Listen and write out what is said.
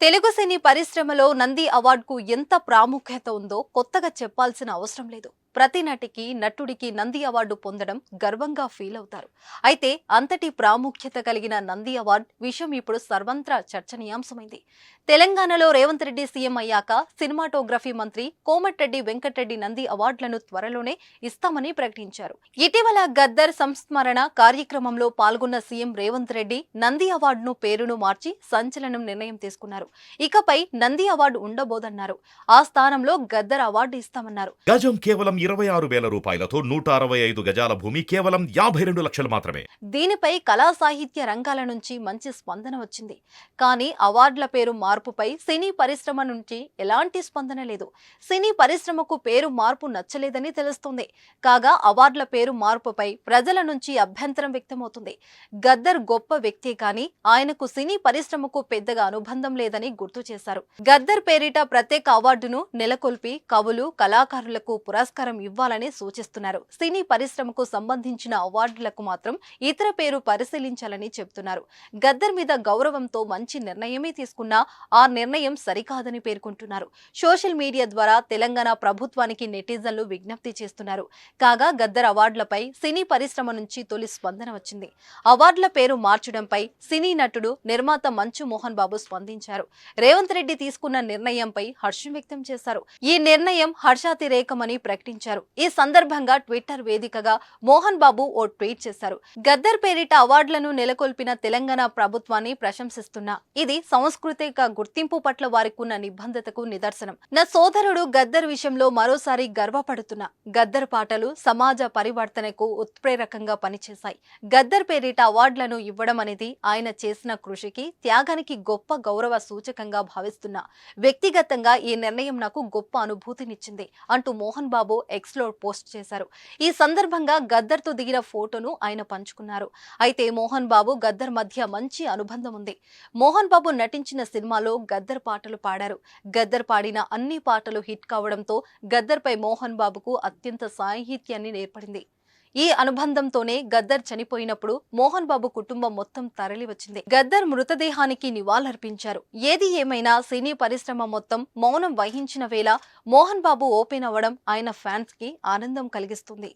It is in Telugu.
తెలుగు సినీ పరిశ్రమలో నంది అవార్డుకు ఎంత ప్రాముఖ్యత ఉందో కొత్తగా చెప్పాల్సిన అవసరం లేదు. ప్రతి నటికి నటుడికి నంది అవార్డు పొందడం గర్వంగా ఫీల్ అవుతారు. అయితే అంతటి ప్రాముఖ్యత కలిగిన నంది అవార్డు విషయం ఇప్పుడు సర్వంత్రా చర్చనీయాంశమైంది. తెలంగాణలో రేవంత్ రెడ్డి సీఎం అయ్యాక సినిమాటోగ్రఫీ మంత్రి కోమటిరెడ్డి వెంకటరెడ్డి నంది అవార్డులను త్వరలోనే ఇస్తామని ప్రకటించారు. ఇటీవల గద్దర్ సంస్మరణ కార్యక్రమంలో పాల్గొన్న సీఎం రేవంత్ రెడ్డి నంది అవార్డును పేరును మార్చి సంచలనం నిర్ణయం తీసుకున్నారు. ఇకపై నంది అవార్డు ఉండబోదన్నారు. ఆ స్థానంలో గద్దర్ అవార్డు ఇస్తామన్నారు. గజం కేవలం ఇరవై ఆరు వేల రూపాయలతో నూట అరవై ఐదు గజాల భూమి కేవలం యాభై రెండు లక్షలు మాత్రమే. దీనిపై కళా సాహిత్య రంగాల నుంచి మంచి స్పందన వచ్చింది. కానీ అవార్డుల పేరు మార్పుపై సినీ పరిశ్రమ నుంచి ఎలాంటి స్పందన లేదు. సినీ పరిశ్రమకు పేరు మార్పు నచ్చలేదని తెలుస్తుంది. కాగా అవార్డుల పేరు మార్పుపై ప్రజల నుంచి అభ్యంతరం వ్యక్తమవుతుంది. గద్దర్ గొప్ప వ్యక్తే కానీ ఆయనకు సినీ పరిశ్రమకు పెద్దగా అనుబంధం లేదని గుర్తు చేశారు. గద్దర్ పేరిట ప్రత్యేక అవార్డును నెలకొల్పి కవులు కళాకారులకు పురస్కారం ఇవ్వాలని సూచిస్తున్నారు. సినీ పరిశ్రమకు సంబంధించిన అవార్డులకు మాత్రం ఇతర పేరు పరిశీలించాలని చెబుతున్నారు. గద్దర్ మీద గౌరవంతో మంచి నిర్ణయమే తీసుకున్నా ఆ నిర్ణయం సరికాదని పేర్కొంటున్నారు. సోషల్ మీడియా ద్వారా తెలంగాణ ప్రభుత్వానికి నెటిజన్లు విజ్ఞప్తి చేస్తున్నారు. కాగా గద్దర్ అవార్డులపై సినీ పరిశ్రమ నుంచి తొలి స్పందన వచ్చింది. అవార్డుల పేరు మార్చడంపై సినీ నటుడు నిర్మాత మంచు మోహన్ బాబు స్పందించారు. రేవంత్ రెడ్డి తీసుకున్న నిర్ణయంపై హర్షం వ్యక్తం చేశారు. ఈ నిర్ణయం హర్షాతిరేకమని ప్రకటించారు. ఈ సందర్భంగా ట్విట్టర్ వేదికగా మోహన్ బాబు ఓ ట్వీట్ చేశారు. గద్దర్ పేరిట అవార్డులను నెలకొల్పిన తెలంగాణ ప్రభుత్వాన్ని ప్రశంసిస్తున్నా ఇది సాంస్కృతిక గుర్తింపు పట్ల వారికున్న నిబంధతకు నిదర్శనం. నా సోదరుడు గద్దర్ విషయంలో మరోసారి గర్వపడుతున్నా. గద్దర్ పాటలు సమాజ పరివర్తనకు ఉత్ప్రేరకంగా పనిచేశాయి. గద్దర్ పేరిట అవార్డులను ఇవ్వడం అనేది ఆయన చేసిన కృషికి త్యాగానికి గొప్ప గౌరవ సూచకంగా భావిస్తున్నా వ్యక్తిగతంగా ఈ నిర్ణయం నాకు గొప్ప అనుభూతినిచ్చింది అంటూ మోహన్ బాబు ఎక్స్లో పోస్ట్ చేశారు. ఈ సందర్భంగా గద్దర్తో దిగిన ఫోటోను ఆయన పంచుకున్నారు. అయితే మోహన్ బాబు గద్దర్ మధ్య మంచి అనుబంధం ఉంది. మోహన్ బాబు నటించిన సినిమాలో గద్దర్ పాటలు పాడారు. గద్దర్ పాడిన అన్ని పాటలు హిట్ కావడంతో గద్దర్పై మోహన్ బాబుకు అత్యంత సాహిత్యాన్ని నేర్పడింది. ఈ అనుబంధంతోనే గద్దర్ చనిపోయినప్పుడు మోహన్ బాబు కుటుంబం మొత్తం తరలివచ్చింది. గద్దర్ మృతదేహానికి నివాళులర్పించారు. ఏది ఏమైనా సినీ పరిశ్రమ మొత్తం మౌనం వహించిన వేళ మోహన్ బాబు ఓపెన్ అవ్వడం ఆయన ఫ్యాన్స్కి ఆనందం కలిగిస్తుంది.